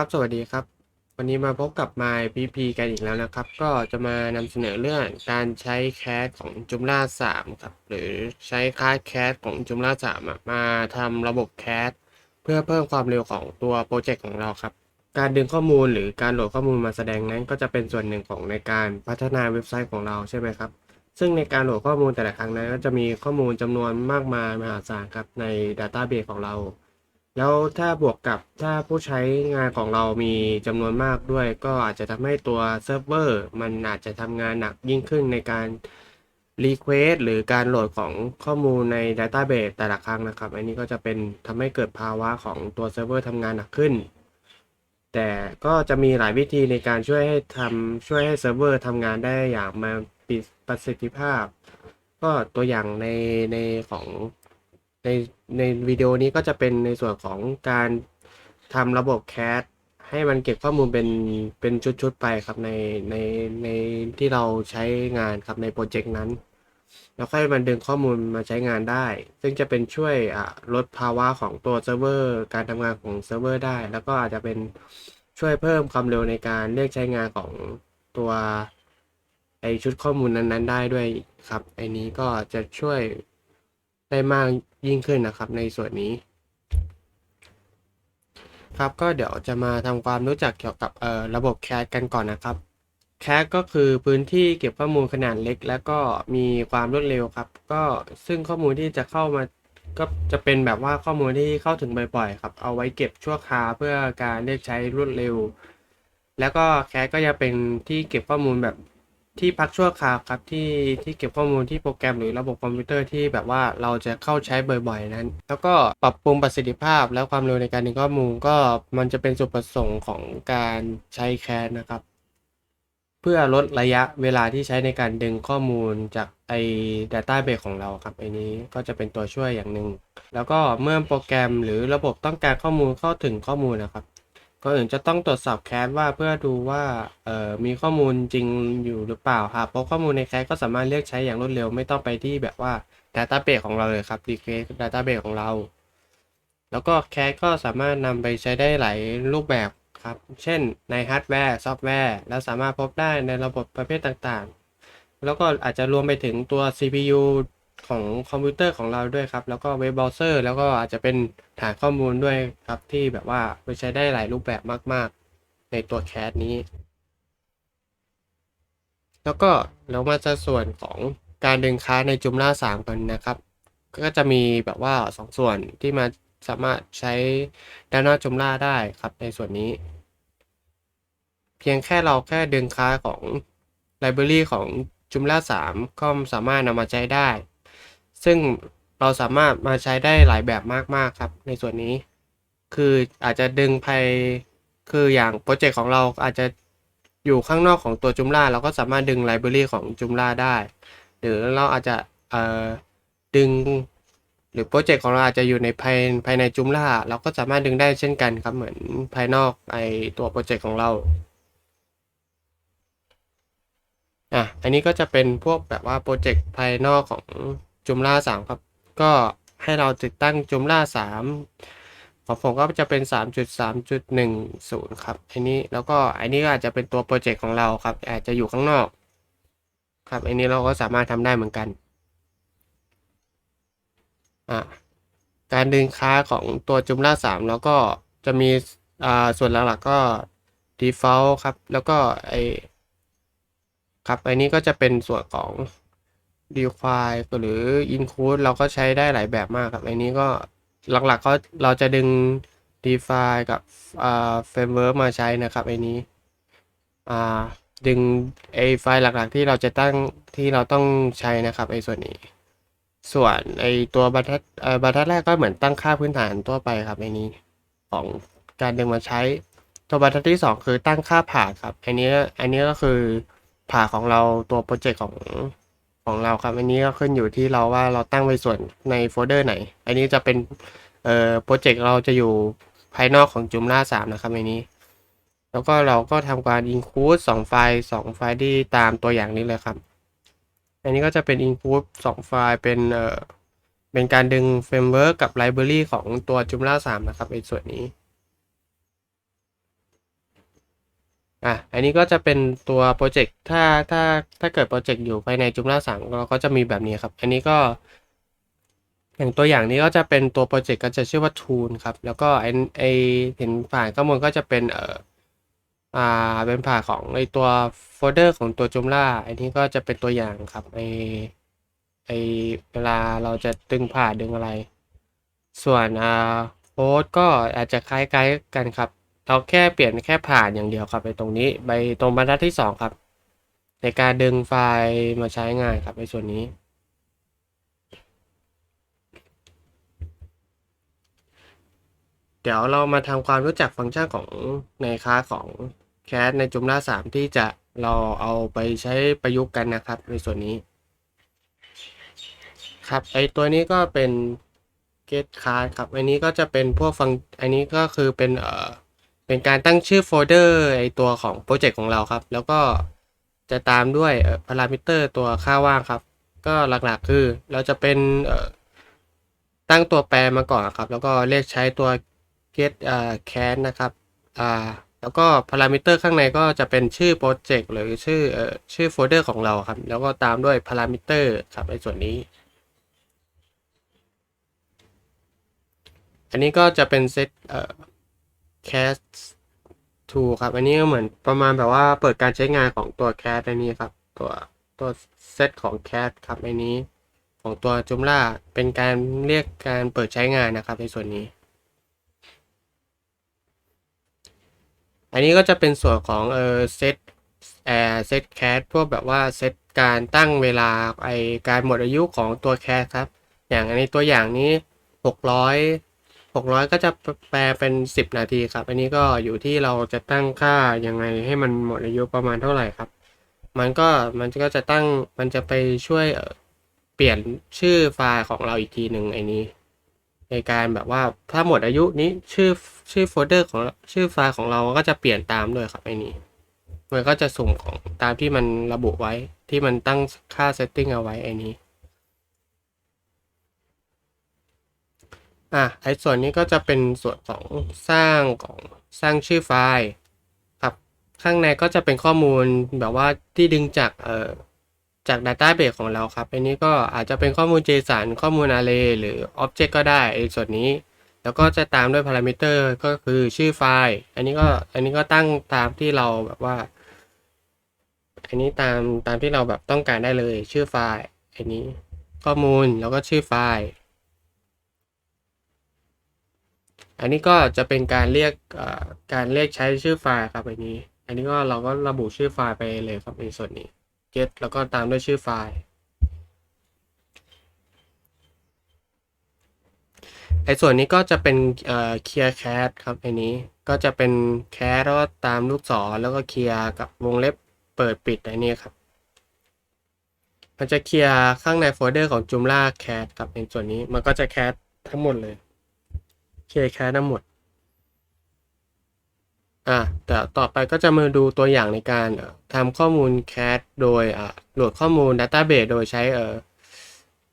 ครับสวัสดีครับ วันนี้มาพบกับ My PP กันอีกแล้วนะครับ ก็จะมานำเสนอเรื่องการใช้แคสของ Joomla 3ครับหรือใช้คลาสแคสของ Joomla 3มาทำระบบแคสเพื่อเพิ่มความเร็วของตัวโปรเจกต์ของเราครับ การดึงข้อมูลหรือการโหลดข้อมูลมาแสดงนั้น ก็จะเป็นส่วนหนึ่งของในการพัฒนาเว็บไซต์ของเราใช่ไหมครับ ซึ่งในการโหลดข้อมูลแต่ละครั้งนั้นก็จะมีข้อมูลจำนวนมากมายมหาศาลครับใน Database ของเรา แล้วถ้าบวกกับถ้าผู้ใช้งานของเรามีจำนวนมากด้วย ก็อาจจะทำให้ตัวเซิร์ฟเวอร์มันอาจจะทำงานหนักยิ่งขึ้นในการรีเควสหรือการโหลดของข้อมูลใน Database แต่ละครั้งนะครับ อันนี้ก็จะเป็นทำให้เกิดภาวะของตัวเซิร์ฟเวอร์ทำงานหนักขึ้น แต่ก็จะมีหลายวิธีในการช่วยให้ทำช่วยให้เซิร์ฟเวอร์ทำงานได้อย่างมาปีประสิทธิภาพ ก็ตัวอย่างในในของใน ในวิดีโอนี้ก็จะเป็นในส่วนของการทำระบบแคสให้มันเก็บข้อมูลเป็นเป็นชุดๆไปครับในในในที่เราใช้งานครับในโปรเจกต์นั้น แล้วค่อยมันดึงข้อมูลมาใช้งานได้ ซึ่งจะเป็นช่วยลดภาวะของตัวเซิร์ฟเวอร์การทำงานของเซิร์ฟเวอร์ได้ แล้วก็อาจจะเป็นช่วยเพิ่มความเร็วในการเรียกใช้งานของตัวไอชุดข้อมูลนั้นๆ ได้ด้วยครับไอนี้ก็จะช่วย ได้มากยิ่งขึ้นนะครับ ในส่วนนี้ ครับก็เดี๋ยวจะมาทำความรู้จักเกี่ยวกับระบบแคสกันก่อนนะครับแคสก็คือพื้นที่เก็บข้อมูลขนาดเล็ก แล้วก็มีความรวดเร็วครับ ก็ซึ่งข้อมูลที่จะเข้ามาก็จะเป็นแบบว่าข้อมูลที่เข้าถึงบ่อยๆครับ เอาไว้เก็บชั่วคราวเพื่อการเรียกใช้รวดเร็ว แล้วก็แคสก็จะเป็นที่เก็บข้อมูลแบบ ที่พักชั่วคราวครับที่ที่เก็บข้อมูลที่โปรแกรมหรือระบบคอมพิวเตอร์ที่แบบว่าเราจะเข้าใช้บ่อยๆนั้น แล้วก็ปรับปรุงประสิทธิภาพและความเร็วในการดึงข้อมูลก็มันจะเป็นจุดประสงค์ของการใช้แคสนะครับ เพื่อลดระยะเวลาที่ใช้ในการดึงข้อมูลจากไอ้ Database ของเราครับไอ้นี้ก็จะเป็นตัวช่วยอย่างหนึ่งแล้วก็เมื่อโปรแกรมหรือระบบต้องการข้อมูลเข้าถึงข้อมูลนะครับ ก็อื่นจะต้องตรวจสอบแคสว่าเพื่อดูว่าเอ่อมีข้อมูลจริงอยู่หรือเปล่าหากพบข้อมูลในแคสก็สามารถเรียกใช้อย่างรวดเร็วไม่ต้องไปที่แบบว่า Database ของเราเลยครับ Request Database ของเรา แล้วก็แคสก็สามารถนำไปใช้ได้หลายรูปแบบครับ เช่นในฮาร์ดแวร์ซอฟต์แวร์ และสามารถพบได้ในระบบประเภทต่างๆ แล้วก็อาจจะรวมไปถึงตัว CPU ของคอมพิวเตอร์ของเราด้วยครับ แล้วก็เว็บเบราว์เซอร์แล้วก็อาจจะเป็นฐานข้อมูลด้วยครับ ที่แบบว่าไปใช้ได้หลายรูปแบบมาก ๆ ในตัวแคสนี้ แล้วก็เรามาจะส่วนของการดึงค้าในจุมล่า3กันนะครับ ก็จะมีแบบว่า 2 ส่วนที่มาสามารถใช้ด้านหน้าจุมล่าได้ครับในส่วนนี้ เพียงแค่เราแค่ดึงค้าของไลบรารีของจุมล่า3ก็สามารถนำมาใช้ได้ ซึ่งเราสามารถมาใช้ได้หลายแบบมากๆครับ ในส่วนนี้ คืออาจจะดึงภายคืออย่างโปรเจกต์ของเราอาจจะอยู่ข้างนอกของตัวจุมล่าเราก็สามารถดึงไลบรารีของจุมล่าได้ หรือเราอาจจะเออดึง หรือโปรเจกต์ของเราอาจจะอยู่ในภายภายในจุมล่าเราก็สามารถดึงได้เช่นกันครับเหมือนภายนอกไอตัวโปรเจกต์ของเราอะอันนี้ก็จะเป็นพวกแบบว่าโปรเจกต์ภายนอกของ จุมล่า3ครับ ก็ให้เราติดตั้งจุมล่า3ของผมก็จะเป็น 3.3.10 ครับอันนี้แล้วก็อันนี้ก็อาจจะเป็นตัวโปรเจกต์ของเราครับ อาจจะอยู่ข้างนอก ครับอันนี้เราก็สามารถทำได้เหมือนกันอะการดึงค้าของตัวจุมล่า3 แล้วก็จะมีอ่าส่วนหลักๆก็ default ครับ แล้วก็ไอครับอันนี้ก็จะเป็นส่วนของ define หรือ include เราก็ใช้ได้หลายแบบมากครับอันนี้ก็หลักๆก็เราจะดึง define กับอ่า framework มาใช้นะครับอันนี้อ่าดึงไอไฟล์หลักๆที่เราจะตั้งที่เราต้องใช้นะครับไอส่วนนี้ ส่วนไอตัวบรรทัดเอ่อบรรทัดแรกก็เหมือนตั้งค่าพื้นฐานทั่วไปครับไอนี้ของการดึงมาใช้ ตัวบรรทัดที่ 2 คือตั้งค่าผ่าครับอันนี้อันนี้ก็คือผ่าของเราตัวโปรเจกต์ของ ของเราครับ อันนี้ก็ขึ้นอยู่ที่เราว่าเราตั้งไว้ส่วนในโฟลเดอร์ไหน อันนี้จะเป็นเอ่อโปรเจกต์เราจะอยู่ภายนอกของจุมล่า3นะครับอันนี้ แล้วก็เราก็ทำการ include 2 ไฟล์ 2 ไฟล์ที่ตามตัวอย่างนี้เลยครับ อันนี้ก็จะเป็น include 2 ไฟล์เป็นเอ่อเป็นการดึง framework กับ library ของตัว Joomla 3นะครับในส่วนนี้ อะ อันนี้ก็จะเป็นตัวโปรเจกต์ ถ้า ถ้า ถ้าเกิดโปรเจกต์อยู่ภายใน Joomla 3เราก็จะมีแบบนี้ครับ อันนี้ก็ อย่างตัวอย่างนี้ก็จะเป็นตัวโปรเจกต์ก็จะชื่อว่า Tool ครับ แล้วก็ไอไอเห็นผ่านข้างบนก็จะเป็นเอ่อ อ่า เป็นผ่าของไอตัวโฟลเดอร์ของตัว Joomla อันนี้ก็จะเป็นตัวอย่างครับ ไอไอเวลาเราจะดึงผ่าดึงอะไร ส่วนอ่าโค้ดก็อาจจะคล้ายๆกันครับ เราแค่เปลี่ยนแค่ผ่านอย่างเดียวครับไปตรงนี้ไปตรงบรรทัดที่ 2 ครับ ในการดึงไฟล์มาใช้งานครับในส่วนนี้ เดี๋ยวเรามาทำความรู้จักฟังก์ชันของในค่าของ Cat ใน Joomla 3ที่จะเราเอาไปใช้ประยุกต์กันนะครับ ในส่วนนี้ ครับไอตัวนี้ก็เป็น get card ครับ อันนี้ก็จะเป็นพวกฟังอันนี้ก็คือเป็นเอ่อ เป็นการตั้งชื่อโฟลเดอร์ไอตัวของโปรเจกต์ของเราครับ แล้วก็จะตามด้วยพารามิเตอร์ตัวค่าว่างครับ ก็หลักๆคือเราจะเป็นตั้งตัวแปรมาก่อนครับ แล้วก็เรียกใช้ตัว get can นะครับแล้วก็พารามิเตอร์ข้างในก็จะเป็นชื่อโปรเจกต์หรือชื่ออชื่อโฟลเดอร์ของเราครับ แล้วก็ตามด้วยพารามิเตอร์ครับในส่วนนี้ อันนี้ก็จะเป็นเซต cast to ครับ อันนี้ก็เหมือนประมาณแบบว่าเปิดการใช้งานของตัว cast อันนี้ครับ ตัวตัวเซตของ cast ครับอันนี้ของตัว Joomla เป็นการเรียกการเปิดใช้งานนะครับในส่วนนี้ อันนี้ก็จะเป็นส่วนของเออเซตแอร์เซตแคสพวกแบบว่าเซตการตั้งเวลาไอการหมดอายุของตัวแคสครับ อย่างอันตัวอย่างนี้ห กร้อยหกร้อยก็จะแปลเป็นสิบนาทีครับ อันนี้ก็อยู่ที่เราจะตั้งค่ายังไงให้มันหมดอายุประมาณเท่าไหร่ครับ มันก็มันก็จะตั้งมันจะไปช่วยเอ่อเปลี่ยนชื่อไฟล์ของเราอีกทีหนึ่งไอ้นี้ ในการแบบว่าถ้าหมดอายุนี้ชื่อชื่อโฟลเดอร์ของชื่อไฟล์ของเราก็จะเปลี่ยนตามด้วยครับไอ้นี้ มันก็จะสุ่มของตามที่มันระบุไว้ที่มันตั้งค่าเซตติ้งเอาไว้ไอ้นี้ อะไอ้ส่วนนี้ก็จะเป็นส่วนของสร้างของสร้างชื่อไฟล์ครับข้างในก็จะเป็นข้อมูลแบบว่าที่ดึงจากเอ่อจาก Database ของเราครับ อันนี้ก็อาจจะเป็นข้อมูล JSON ข้อมูล Array หรือ Object ก็ได้ไอ้ส่วนนี้ แล้วก็จะตามด้วย Parameter ก็คือชื่อไฟล์ อันนี้ก็อันนี้ก็ตั้งตามที่เราแบบว่า อันนี้ตามตามที่เราแบบต้องการได้เลยชื่อไฟล์ อันนี้ข้อมูลแล้วก็ชื่อไฟล์ อันนี้ก็จะเป็นการเรียกการเรียกใช้ชื่อไฟล์ครับอันนี้ อันนี้ก็เราก็ระบุชื่อไฟล์ไปเลยครับในส่วนนี้ get แล้วก็ตามด้วยชื่อไฟล์ไอ้ส่วนนี้ก็จะเป็นเอ่อ clear cat ครับอันนี้ก็จะเป็น cat แล้วก็ตามลูกศรแล้วก็ clear กับวงเล็บเปิดปิดอันนี้ครับ มันจะเคลียร์ข้างในโฟลเดอร์ของ Joomla cat ครับในส่วนนี้มันก็จะ cat ทั้งหมดเลย เคลียร์แคสทั้งหมด อะแต่ต่อไปก็จะมาดูตัวอย่างในการทำข้อมูลแคสโดยอ่าโหลดข้อมูล Database โดยใช้เอ่อ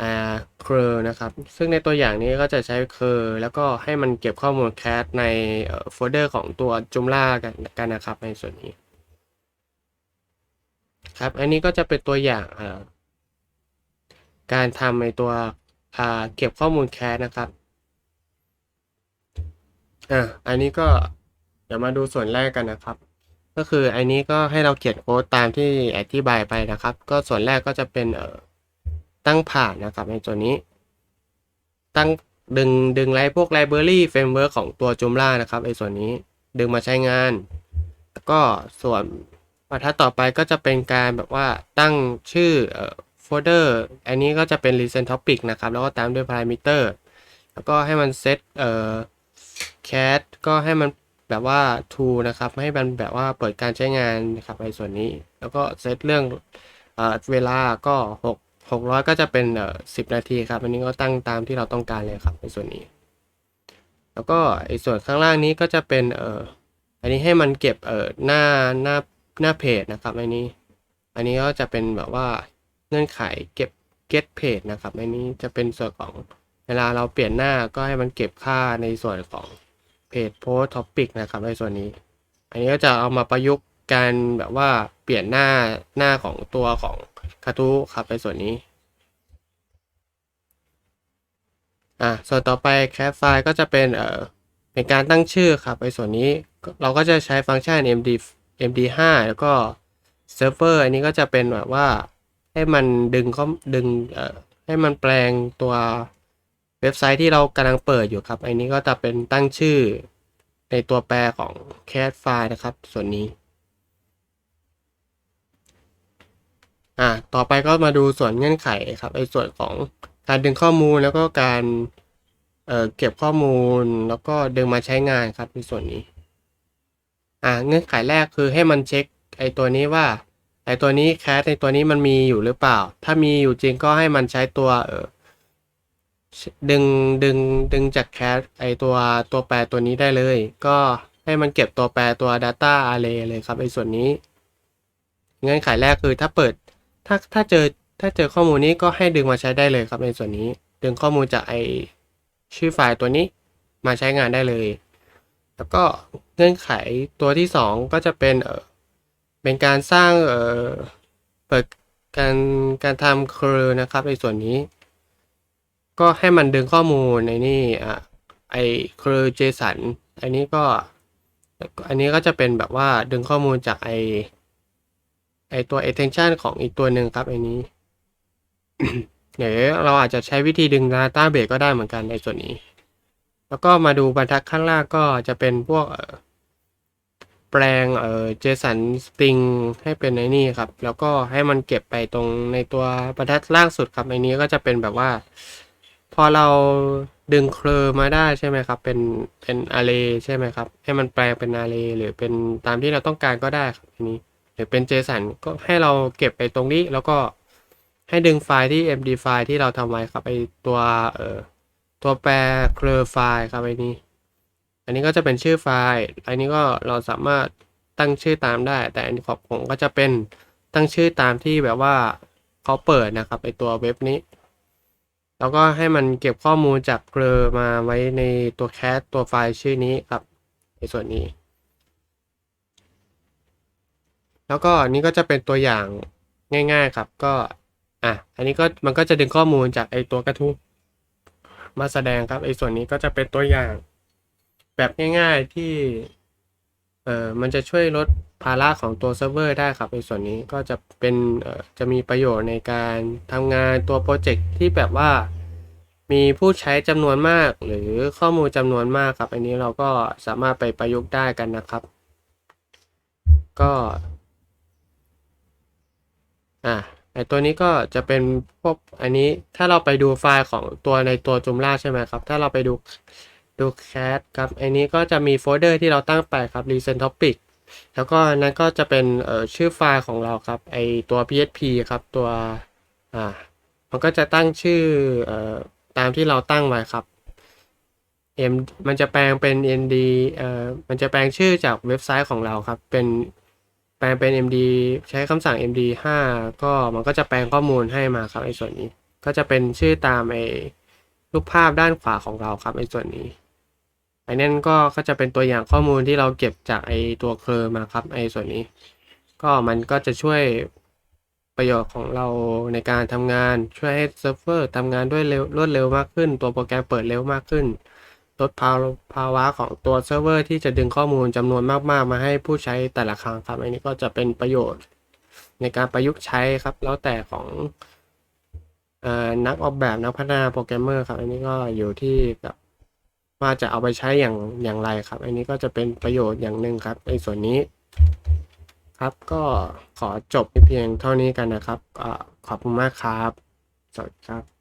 อ่าเคอร์นะครับ ซึ่งในตัวอย่างนี้ก็จะใช้เคอร์แล้วก็ให้มันเก็บข้อมูลแคสในโฟลเดอร์ของตัว Joomla กันกันนะครับในส่วนนี้ ครับ อันนี้ก็จะเป็นตัวอย่างอ่าการทำในตัวอ่าเก็บข้อมูลแคสนะครับ อะอันนี้ก็เดี๋ยวมาดูส่วนแรกกันนะครับ ก็คืออันนี้ก็ให้เราเขียนโค้ดตามที่อธิบายไปนะครับ ก็ส่วนแรกก็จะเป็นเอ่อตั้งผ่านนะครับในส่วนนี้ ตั้งดึงดึงไลพวกไลบรารีเฟรมเวิร์กของตัว Joomla นะครับในส่วนนี้ดึงมาใช้งาน แล้วก็ส่วนบรรทัดต่อไปก็จะเป็นการแบบว่าตั้งชื่อเอ่อโฟลเดอร์อันนี้ก็จะเป็น recent topic นะครับ แล้วก็ตามด้วย parameter แล้วก็ให้มันเซตเอ่อ cat ก็ให้มันแบบว่า to นะครับให้มันแบบว่าเปิดการใช้งานนะครับในส่วนนี้ แล้วก็เซตเรื่องเอเวลาก็ 6 600 ก็จะเป็น 10 นาทีครับ อันนี้ก็ตั้งตามที่เราต้องการเลยครับในส่วนนี้ แล้วก็ไอ้ส่วนข้างล่างนี้ก็จะเป็นเอ่ออันนี้ให้มันเก็บเอ่อหน้าหน้าหน้าเพจนะครับอันนี้ อันนี้ก็จะเป็นแบบว่าเงื่อนไขเก็บ get page นะครับอันนี้จะเป็นส่วนของเวลาเราเปลี่ยนหน้าก็ให้มันเก็บค่าในส่วนของ เพจโพสท็อปิกนะครับในส่วนนี้ อันนี้ก็จะเอามาประยุกต์การแบบว่าเปลี่ยนหน้าหน้าของตัวของคาทูครับในส่วนนี้อะส่วนต่อไปแคปไฟล์ก็จะเป็นเอ่อเป็นการตั้งชื่อครับในส่วนนี้เราก็จะใช้ฟังก์ชัน md md5 แล้วก็เซิร์ฟเวอร์อันนี้ก็จะเป็นแบบว่าให้มันดึงเขาดึงเอ่อให้มันแปลงตัว เว็บไซต์ที่เรากำลังเปิดอยู่ครับ อันนี้ก็จะเป็นตั้งชื่อในตัวแปรของ cat file นะครับ ส่วนนี้ อ่า ต่อไปก็มาดูส่วนเงื่อนไขครับไอ้ส่วนของการดึงข้อมูลแล้วก็การเเก็บข้อมูลแล้วก็ดึงมาใช้งานครับในส่วนนี้ อ่า เงื่อนไขแรกคือให้มันเช็คไอ้ตัวนี้ว่าไอ้ตัวนี้แคสในตัวนี้มันมีอยู่หรือเปล่า ถ้ามีอยู่จริงก็ให้มันใช้ตัวเออ ดึงดึงดึงจากแคสไอตัวตัวแปรตัวนี้ได้เลย ก็ให้มันเก็บตัวแปรตัว Data Array เลยครับไอส่วนนี้เงื่อนไขแรกคือถ้าเปิดถ้าถ้าเจอถ้าเจอข้อมูลนี้ก็ให้ดึงมาใช้ได้เลยครับในส่วนนี้ ดึงข้อมูลจากไอชื่อไฟล์ตัวนี้มาใช้งานได้เลย แล้วก็เงื่อนไขตัวที่สองก็จะเป็นเออเป็นการสร้างเออเปิดการการทำ curl นะครับในส่วนนี้ ก็ให้มันดึงข้อมูลในนี่อะไอ curl json อันนี้ก็ อันนี้ก็จะเป็นแบบว่าดึงข้อมูลจากไอไอตัว extension ของอีกตัวหนึ่งครับไอนี้เดี๋ยวเราอาจจะใช้วิธีดึง database ก็ได้เหมือนกันในส่วนนี้ แล้วก็มาดูบรรทัดข้างล่างก็จะเป็นพวกแปลงเอ่อ JSON string ให้เป็นในนี่ครับ แล้วก็ให้มันเก็บไปตรงในตัวบรรทัดล่างสุดครับในนี้ก็จะเป็นแบบว่า อเราดึงเคลอมาได้ใช่ไหมครับ เป็นเป็น array ใช่ไหมครับ ให้มันแปลงเป็น array หรือเป็นตามที่เราต้องการก็ได้ครับอันนี้ หรือเป็น JSON ก็ให้เราเก็บไปตรงนี้ แล้วก็ให้ดึงไฟล์ที่ MD ไฟล์ที่เราทำไว้ครับไอตัวเอ่อตัวแปรเคลอไฟล์ครับไอนี้ อันนี้ก็จะเป็นชื่อไฟล์อันนี้ก็เราสามารถตั้งชื่อตามได้ แต่อันนี้ของผมก็จะเป็นตั้งชื่อตามที่แบบว่าเขาเปิดนะครับไอตัวเว็บนี้ แล้วก็ให้มันเก็บข้อมูลจากเกลอมาไว้ในตัวแคสตัวไฟล์ชื่อนี้ครับ ในส่วนนี้ แล้วก็นี้ก็จะเป็นตัวอย่างง่าย ๆครับ ก็อะอันนี้ก็มันก็จะดึงข้อมูลจากไอตัวกระทู้มาแสดงครับไอส่วนนี้ก็จะเป็นตัวอย่าง แบบง่าย ๆที่เออมันจะช่วยลด ภาระของตัวเซิร์ฟเวอร์ได้ครับในส่วนนี้ก็จะเป็นจะมีประโยชน์ในการทำงานตัวโปรเจกต์ที่แบบว่า มีผู้ใช้จำนวนมาก หรือข้อมูลจำนวนมากครับ อันนี้เราก็สามารถไปประยุกต์ได้กันนะครับ ก็อะไอตัวนี้ก็จะเป็นพวกอันนี้ถ้าเราไปดูไฟล์ของตัวในตัวจุมล่าใช่ไหมครับ ถ้าเราไปดูดูแคสครับอันนี้ก็จะมีโฟลเดอร์ที่เราตั้งไปครับ recent topic แล้วก็นั้นก็จะเป็นชื่อไฟล์ของเราครับไอตัว php ครับตัวอ่ามันก็จะตั้งชื่อออตามที่เราตั้งไว้ครับ m มันจะแปลงเป็น md เอ่อมันจะแปลงชื่อจากเว็บไซต์ของเราครับ เป็นแปลงเป็น md ใช้คำสั่ง md 5ก็มันก็จะแปลงข้อมูลให้มาครับไอส่วนนี้ ก็จะเป็นชื่อตามไอรูปภาพด้านขวาของเราครับไอส่วนนี้ ไอ้นั่นก็ก็จะเป็นตัวอย่างข้อมูลที่เราเก็บจากไอตัวเคอร์มาครับไอส่วนนี้ ก็มันก็จะช่วยประโยชน์ของเราในการทำงานช่วยให้เซิร์ฟเวอร์ทำงานด้วยเร็วรวดเร็วมากขึ้น ตัวโปรแกรมเปิดเร็วมากขึ้นลดภาวะภาวะของตัวเซิร์ฟเวอร์ที่จะดึงข้อมูลจำนวนมากๆ มาให้ผู้ใช้แต่ละครั้งครับ อันนี้ก็จะเป็นประโยชน์ ในการประยุกต์ใช้ครับ แล้วแต่ของอนักออกแบบนักพัฒนาโปรแกรมเมอร์ครับ อันนี้ก็อยู่ที่แบบ ว่าจะเอาไปใช้อย่างอย่างไรครับ อันนี้ก็จะเป็นประโยชน์อย่างหนึ่งครับ ในส่วนนี้ครับก็ขอจบเพียงเท่านี้กันนะครับอขอบคุณมากครับ สวัสดีครับ